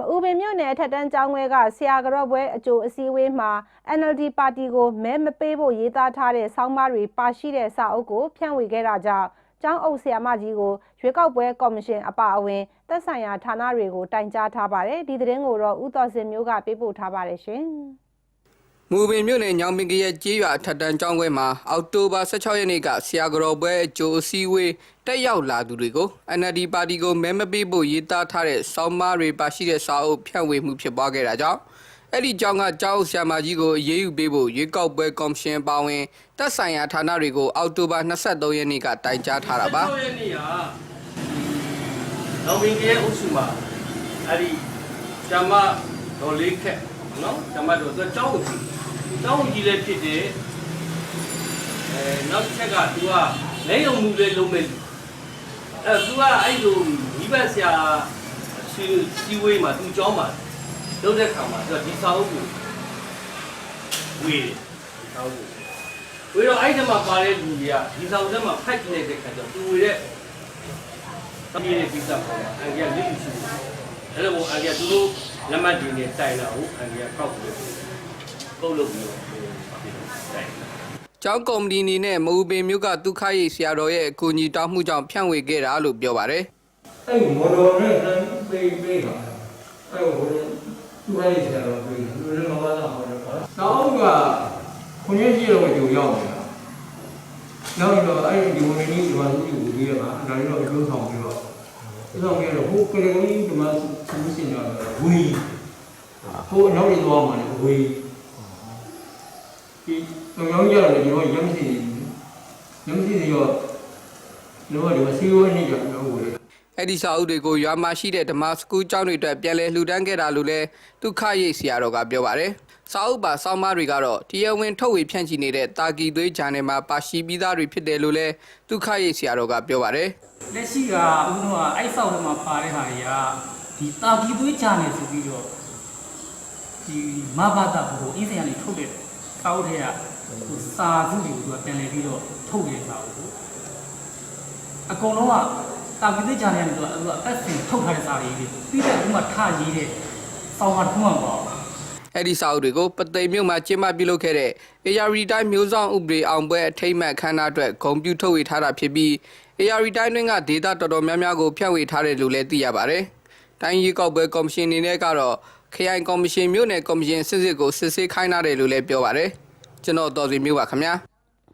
မအူပင်မြို့နယ်အထက်တန်းကျောင်းခွဲကဆရာကြော့ပွဲအကြိုအစည်းအဝေးမှာ NLD ပါတီကိုမဲမပေးဖို့ရေးသားထားတဲ့ဆောင်းပါးတွေပါရှိတဲ့စာအုပ်ကိုဖြန့်ဝေခဲ့တာကြောင့်ကျောင်းအုပ်ဆရာမကြီးကိုရွေးကောက်ပွဲကော်မရှင်အပါအဝင်သက်ဆိုင်ရာဌာနတွေကိုတိုင်ကြားထားပါတယ်ဒီသတင်းကိုတော့ဦးတော်စင်မျိုးကပေးပို့ထားပါတယ်ရှင် မူပင်မြို့နယ်ညောင်ပင်ကရဲ့ကြေးရွာအထက်တန်းကျောင်းခွဲမှာအောက်တိုဘာ16ရက်နေ့ကဆရာကြော်ပွဲအကျိုးအစည်းအဝေးတက်ရောက်လာသူတွေကို NLD ပါတီကိုမဲမပေးဖို့ရေးသားထားတဲ့စောင်းမားတွေပါရှိတဲ့စာအုပ်ဖြန့်ဝေမှုဖြစ်ပွားခဲ့တာကြောင့်အဲ့ဒီကျောင်းကကျောင်းဆရာမကြီးကိုအရေးယူပေးဖို့ရွေးကောက်ပွဲကော်မရှင်ပါဝင်တက်ဆိုင်ရာဌာနတွေကိုအောက်တိုဘာ23ရက်နေ့ကတိုင်ကြားထားတာပါ6ရက်နေ့ကလောင်ပင်ကရဲ့အုပ်စုမှာအဲ့ဒီဓမ္မတော်လေးခက် နော်ဓမ္မတော်သူကျောင်းကိုကျောင်းကြီးလည်းဖြစ်တယ်အဲနောက်တစ်ချက်က तू ကလက်ရုံမှုလည်းလုံးမဲ့လူအဲ तू ကအဲ့လိုမိဘဆရာစီစီဝေးမှာ तू ကျောင်းမှာလုပ်တဲ့ခါမှာ तू ဒီစာအုပ်ကိုဝေးတယ်ဒီစာအုပ်ကိုဝေးတော့အဲ့ဒီမှာပါတဲ့လူတွေကဒီစာအုပ်ထဲမှာဖတ်ကြည့်နေတဲ့ခါကျတော့ तू ဝေးတဲ့ တမီးရဲ့ကိစ္စပေါ်မှာအန်ကယ်လိလိရှိတယ်။အဲ့လိုမျိုးအန်ကယ်သူတို့ လက်မှတ်တွေနဲ့တိုင်လာဟုတ်အန်ကယ်ကောက်ပြီးပုတ်လုပ်ပြီးတော့တိုင်ကျောင်းကော်မတီအနေနဲ့မူပင်မြို့ကဒုက္ခရိပ်ဆရာတော်ရဲ့အကူအညီတောင်းမှုကြောင့်ဖြန့်ဝေခဲ့တာလို့ပြောပါတယ်အဲ့မော်တော်နဲ့တန်းပေးပေးတာအဲ့ဟိုသူ့ရဲ့ဆရာတော်ပေးတယ်သူလည်းမပါတာဟောတယ်ကွာနောက်ကခွန်ကြီးကြီးတော့ကြိုရောက်နေတာနောက်တော့အဲ့ဒီဝန်ကြီးဒီမှာသူ့ကိုပြီးရမှာဒါလည်းတော့ကျိုးဆောင်ပြီးတော့ ကျိုးဆောင်ပြီးတော့ဟိုကလေးကလေးဒီမှာသူ့စင်တော့ဝီဟိုနောက်ပြီးသွားမှာလေဝီဒီတော့ရောက်ကြတယ်ဒီတော့ရမ်းစီရမ်းစီရောလောဒီမှာစီဝနေကြတော့ဝီ အဲ့ဒီစာအုပ်တွေကိုရွာမှာရှိတဲ့ဓမ္မစကူးကျောင်းတွေအတွက်ပြန်လည်လှူဒန်းခဲ့တာလို့လည်းဒုက္ခရိပ်ဆရာတော်ကပြောပါတယ်။စာအုပ်ပါစောင်းမတွေကတော့တရားဝင်ထုတ်ဝေဖြန့်ချီနေတဲ့တာကီသွေးဂျာနယ်မှာပါရှိပြီးသားတွေဖြစ်တယ်လို့လည်းဒုက္ခရိပ်ဆရာတော်ကပြောပါတယ်လက်ရှိကဦးတို့ကအဲ့ဆောက်ထဲမှာပါတဲ့ဟာတွေကဒီတာကီသွေးချနေဆိုပြီးတော့ဒီမဘာသာဘုအင်းစင်ကနေထုတ်တဲ့တောက်ထဲကဟိုစာစုတွေကိုသူကပြန်လည်ပြီးတော့ထုတ်တဲ့စာကိုအကုန်လုံးက တာကီသွေးချနေတယ်သူကသူကအသက်စင်ထုတ်ထားတဲ့စာတွေပြီးတဲ့ဥမာထရေးတဲ့စောင်းဟာတစ်ခုမှမပေါ့။အဲ့ဒီစာအုပ်တွေကိုပသိမ်မြို့မှာကျင်းပပြုလုပ်ခဲ့တဲ့ AR တိုင်းမျိုးဆောင်ဥပဒေအောင်ပွဲအထိမ်းအမှတ်အခမ်းအနားအတွက်ဂုဏ်ပြုထုတ်ဝေထားတာဖြစ်ပြီး AR တိုင်းတွင်ကဒေတာတော်တော်များများကိုဖြန့်ဝေထားတယ်လို့လည်းသိရပါတယ်။တိုင်းရေးကောက်ပွဲကော်မရှင်အနေနဲ့ကတော့ခရိုင်ကော်မရှင်မြို့နယ်ကော်မရှင်စစ်စစ်ကိုစစ်ဆေးခိုင်းထားတယ်လို့လည်းပြောပါတယ်။ကျွန်တော်တော်စီမျိုးပါခင်ဗျာ။